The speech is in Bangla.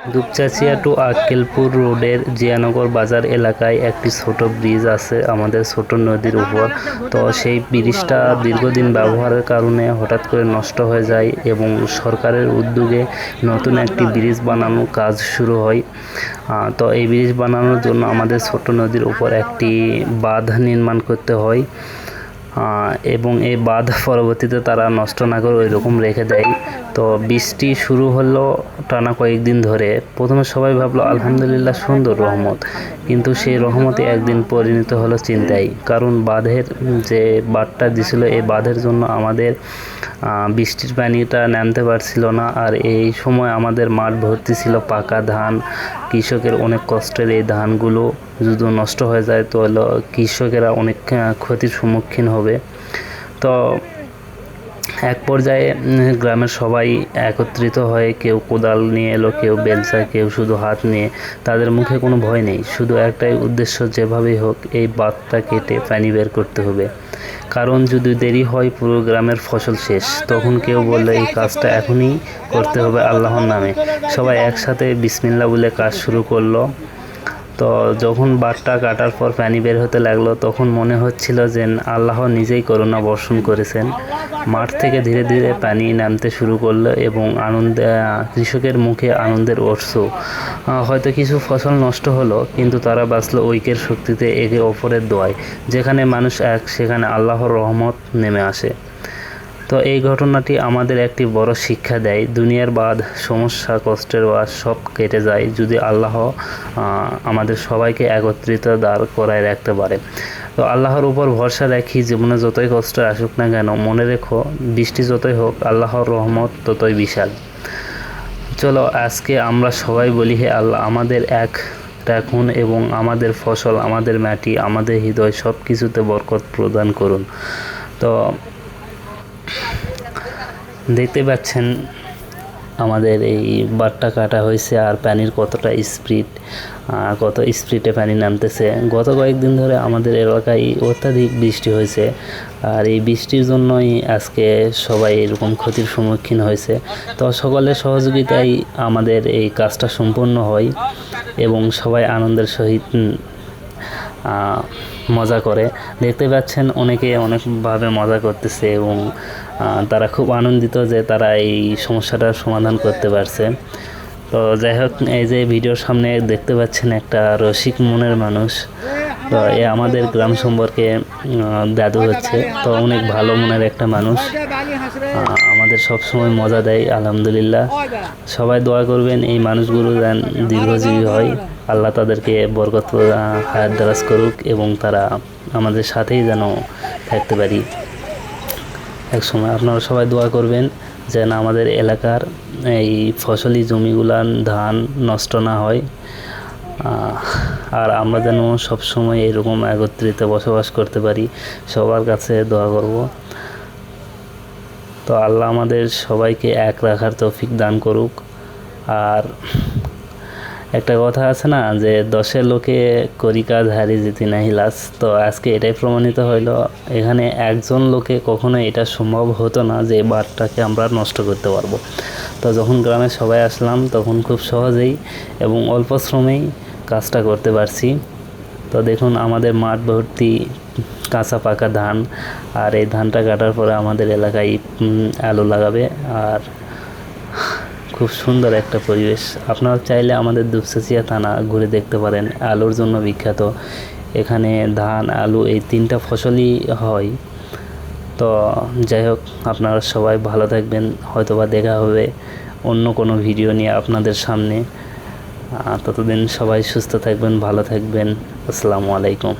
দুপচাচিয়া টু আক্কেলপুর রোডের জিয়ানগর বাজার এলাকায় একটি ছোট ব্রিজ আছে আমাদের ছোট নদীর উপর। তো সেই ব্রিজটা দীর্ঘদিন ব্যবহারের কারণে হঠাৎ করে নষ্ট হয়ে যায় এবং সরকারের উদ্যোগে নতুন একটি ব্রিজ বানানোর কাজ শুরু হয়। তো এই ব্রিজ বানানোর জন্য আমাদের ছোট নদীর উপর একটি বাঁধ নির্মাণ করতে হয়। এবং এই বাঁধ পরবর্তীতে তারা নষ্ট না করে ওই রকম রেখে দেয়। তো বৃষ্টি শুরু হলো টানা কয়েকদিন ধরে। প্রথমে সবাই ভাবলো, আলহামদুলিল্লাহ, সুন্দর রহমত। কিন্তু সেই রহমতে একদিন পরিণত হলো চিন্তায়। কারণ বাঁধের যে বাঁধটা দিছিল, এই বাঁধের জন্য আমাদের বৃষ্টির পানিটা নামতে পারছিল না। আর এই সময় আমাদের মাঠ ভর্তি ছিল পাকা ধান। কৃষকের অনেক কষ্টের এই ধানগুলো যদি নষ্ট হয়ে যায় তো হলো কৃষকেরা অনেক ক্ষতির সম্মুখীন হবে। তো এক পর্যায়ে গ্রামের সবাই একত্রিত হয়ে কেউ কোদাল নিয়ে এলো, কেউ বেলচা, কেউ শুধু হাত নিয়ে। তাদের মুখে কোনো ভয় নেই, শুধু একটাই উদ্দেশ্য, যেভাবেই হোক এই বাঁধটা কেটে পানি বের করতে হবে। কারণ যদি দেরি হয় পুরো গ্রামের ফসল শেষ, তখন কেউ বলল, এই কাজটা এখনই করতে হবে আল্লাহর নামে। সবাই একসাথে বিসমিল্লা বলে কাজ শুরু করল। তো যখন বাটটা কাটার পর পানি বের হতে লাগল, তখন মনে হচ্ছিল যে আল্লাহ নিজেই করুণা বর্ষণ করেছেন। মাঠ থেকে ধীরে ধীরে পানি নামতে শুরু করল এবং আনন্দে কৃষকের মুখে আনন্দের অর্শ হয়তো কিছু ফসল নষ্ট হলো, কিন্তু তারা বাঁচলো ঐক্যের শক্তিতে একে অপরের দোয়ায়। যেখানে মানুষ এক, সেখানে আল্লাহর রহমত নেমে আসে। তো এই ঘটনাটি আমাদের একটি বড় শিক্ষা দেয়। দুনিয়ার বাদ সমস্যা, কষ্টের বাদ সব কেটে যায় যদি আল্লাহ আমাদের সবাইকে একত্রিত দাঁড় করায় রাখতে পারে। তো আল্লাহর উপর ভরসা রাখি, জীবনে যতই কষ্ট আসুক না কেন, মনে রেখো, বৃষ্টি যতই হোক, আল্লাহর রহমত ততই বিশাল। চলো আজকে আমরা সবাই বলি, হে আল্লাহ, আমাদের এক রাখুন এবং আমাদের ফসল, আমাদের মাটি, আমাদের হৃদয় সব কিছুতে বরকত প্রদান করুন। তো দেখতে পাচ্ছেন আমাদের এই বাটটা কাটা হয়েছে আর পানির কতটা স্পিড কত স্পিডে পানি নামতেছে। গত কয়েকদিন ধরে আমাদের এলাকায় অত্যাধিক বৃষ্টি হয়েছে আর এই বৃষ্টির জন্যই আজকে সবাই এরকম ক্ষতির সম্মুখীন হয়েছে। তো সকলের সহযোগিতায় আমাদের এই কাজটা সম্পূর্ণ হয় এবং সবাই আনন্দের সহিত মজা করে। দেখতে পাচ্ছেন অনেকে অনেকভাবে মজা করতেছে এবং তারা খুব আনন্দিত যে তারা এই সমস্যাটার সমাধান করতে পারছে। তো যাই হোক, এই যে ভিডিওর সামনে দেখতে পাচ্ছেন একটা রসিক মনের মানুষ। তো এ আমাদের গ্রাম সম্পর্কে দাদু হচ্ছে। তো অনেক ভালো মনের একটা মানুষ। আমাদের সব সময় মজা দেয়, আলহামদুলিল্লাহ। সবাই দোয়া করবেন এই মানুষগুলো যেন দীর্ঘজীবী হয়। আল্লাহ তাদেরকে বরকত হায়াত দারাজ করুক এবং তারা আমাদের সাথেই যেন থাকতে পারি। এক সময় আপনারা সবাই দোয়া করবেন যেন আমাদের এলাকার এই ফসলি জমিগুলান ধান নষ্ট না হয়। আর আমরা যেন সবসময় এরকম একত্রিত বসবাস করতে পারি। সবার কাছে দোয়া করব। তো আল্লাহ আমাদের সবাইকে এক রাখার তৌফিক দান করুক। আর একটা কথা আছে না, যে দশের লোকে করি কাজ হারি জিতি নাহি লাস তো আজকে এটাই প্রমাণিত হইল, এখানে একজন লোকে কখনো এটা সম্ভব হতো না যে বারটাকে আমরা নষ্ট করতে পারব। তো যখন গ্রামে সবাই আসলাম, তখন খুব সহজেই এবং অল্প শ্রমেই কাজটা করতে পারছি। তো দেখুন, আমাদের মাঠ ভর্তি কাঁচা পাকা ধান, আর এই ধানটা কাটার পরে আমাদের এলাকায় আলু লাগাবে। আর খুব সুন্দর একটা পরিবেশ। আপনারা চাইলে আমাদের দুপচাচিয়া থানা ঘুরে দেখতে পারেন। আলুর জন্য বিখ্যাত। এখানে ধান, আলু এই তিনটা ফসলই হয়। তো যাই হোক, আপনারা সবাই ভালো থাকবেন। হয়তোবা দেখা হবে অন্য কোনো ভিডিও নিয়ে আপনাদের সামনে। ততদিন সবাই সুস্থ থাকবেন, ভালো থাকবেন। আসসালামু আলাইকুম।